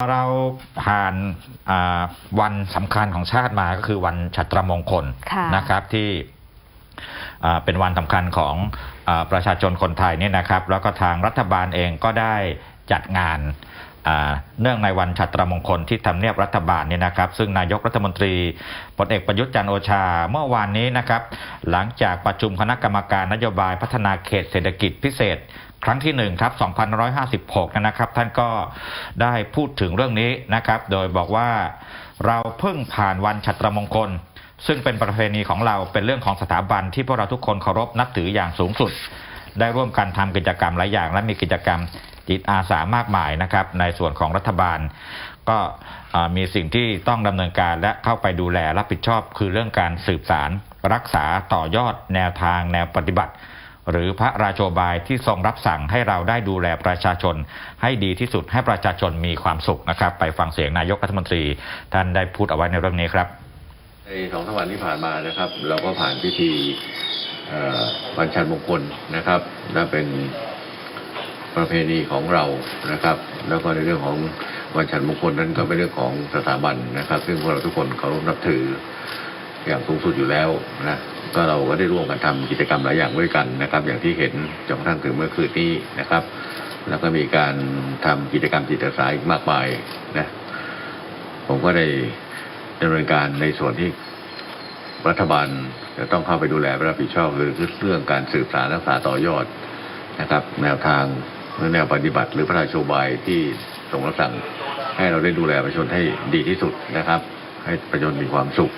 เราผ่านอ่าวันสำคัญของชาติมาก็คือวันฉัตรมงคลค่ะนะครับที่อ่าเป็นวันสำคัญของอาประชาชนคนไทยเนี่ยนะครับ แล้วก็ทางรัฐบาลเองก็ได้ จัดงานเนื่องในวันฉัตรมงคลที่ทำเนียบรัฐบาลเนี่ยนะครับ ซึ่งนายกรัฐมนตรีพลเอกประยุทธ์จันโอชาเมื่อวานนี้นะครับ หลังจากประชุมคณะกรรมการนโยบายพัฒนาเขตเศรษฐกิจพิเศษ ครั้งที่ 1 ครับ2556 นะครับ ท่านก็ได้พูดถึงเรื่องนี้นะครับ โดยบอกว่าเราเพิ่งผ่านวันฉัตรมงคล ซึ่งเป็นประเพณีของเราเป็นเรื่องของสถาบันที่พวกเราทุกคนเคารพนับถืออย่างสูงสุด ได้ร่วมกันทำกิจกรรมหลายอย่างและมีกิจกรรม จิตอาสามากมายนะครับ ในส่วนของรัฐบาล ก็มีสิ่งที่ต้องดำเนินการและเข้าไปดูแลรับผิดชอบ คือเรื่องการสืบสาร รักษาต่อยอดแนวทางแนวปฏิบัติ หรือพระราโชบายที่ทรงรับสั่งให้เราได้ดูแลประชาชน ให้ดีที่สุดให้ประชาชนมีความสุขนะครับ ไปฟังเสียงนายกรัฐมนตรี ท่านได้พูดเอาไว้ในเรื่องนี้ครับในสองสวันที่ผ่านมานะครับ เราก็ผ่านพิธีวันชันมงคลนะครับและเป็น ประเพณีของเรานะครับ แล้วก็ในเรื่องของวันชันมงคลนั้นก็เป็นเรื่องของสถาบันนะครับ ซึ่งพวกเราทุกคนเคารพนับถืออย่างสูงสุดอยู่แล้วนะก็เราก็ได้ร่วมกันทำกิจกรรมหลายอย่างด้วยกันนะครับ อย่างที่เห็นจนกระทั่งถึงเมื่อคืนนี้นะครับ แล้วก็มีการทำกิจกรรมจิตอาสาอีกมากมายนะผมก็ได้ดำเนินการในส่วนที่รัฐบาลจะต้องเข้าไปดูแลรับผิดชอบคือเรื่องการสืบสารรักษาต่อยอดนะครับ แนวทาง แนวปฏิบัติหรือพระราชโยบายที่ทรงรับสั่งให้เราได้ดูแลประชาชนให้ดีที่สุดนะครับ ให้ประชาชนมีความสุข